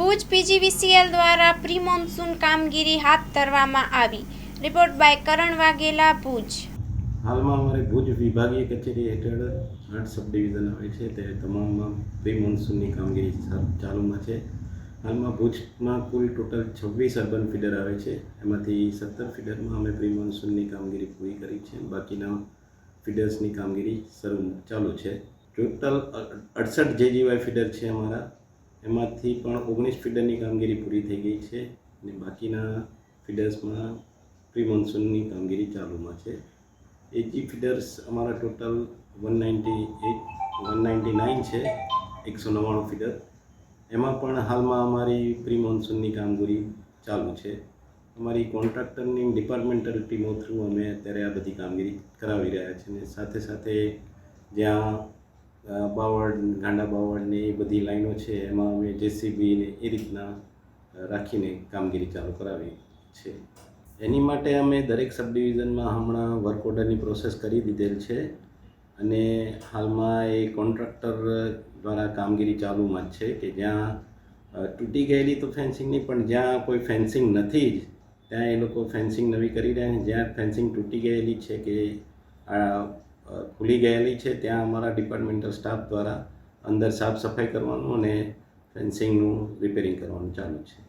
Bhuj PGVCL દ્વારા pre monsoon કામગીરી હાથ ધરવામાં આવી. Report by Karan Vaghela, Bhuj. હાલમાં અમારે ભુજ વિભાગીય કચેરી હેઠળ આઠ સબ ડિવિઝન આવે છે, તે તમામમાં પ્રી મોન્સૂનની કામગીરી ચાલુમાં છે. હાલમાં ભુજમાં કુલ ટોટલ છવ્વીસ અર્બન ફીડર આવે છે. એમાંથી સત્તર ફીડરમાં અમે પ્રી મોન્સૂનની કામગીરી પૂરી કરી છે. બાકીના ફીડર્સની કામગીરી શરૂ ચાલુ છે. ટોટલ અડસઠ જેજીવાય ફીડર છે અમારા. એમાંથી પણ ઓગણીસ ફીડરની કામગીરી પૂરી થઈ ગઈ છે અને બાકીના ફીડર્સમાં પ્રી મોન્સૂનની કામગીરી ચાલુમાં છે. એજી ફીડર્સ અમારા total one ninety eight, one ninety nine છે, એકસો નવ્વાણું ફીડર. એમાં પણ હાલમાં અમારી પ્રી મોન્સૂનની કામગીરી ચાલુ છે. અમારી કોન્ટ્રાક્ટરની ડિપાર્ટમેન્ટલ ટીમો થ્રુ અમે અત્યારે આ બધી કામગીરી કરાવી રહ્યા છીએ અને સાથે સાથે જ્યાં બાવળ, ગાંડા બાવળની એ બધી લાઈનો છે, એમાં અમે જેસીબી ને એ રીતના રાખીને કામગીરી ચાલુ કરાવી છે. એની માટે અમે દરેક સબ ડિવિઝનમાં હમણાં વર્ક ઓર્ડરની પ્રોસેસ કરી દીધેલ છે અને હાલમાં એ કોન્ટ્રાક્ટર દ્વારા કામગીરી ચાલુમાં જ છે કે જ્યાં તૂટી ગયેલી તો ફેન્સિંગની પણ જ્યાં કોઈ ફેન્સિંગ નથી જ, ત્યાં એ લોકો ફેન્સિંગ નવી કરી રહ્યા છે. જ્યાં ફેન્સિંગ તૂટી ગયેલી છે કે ખુલી ગયેલી છે. ત્યાં અમારા ડિપાર્ટમેન્ટલ સ્ટાફ દ્વારા અંદર સાફ સફાઈ કરવાનું અને ફેન્સિંગનું રિપેરિંગ કરવાનું ચાલુ છે.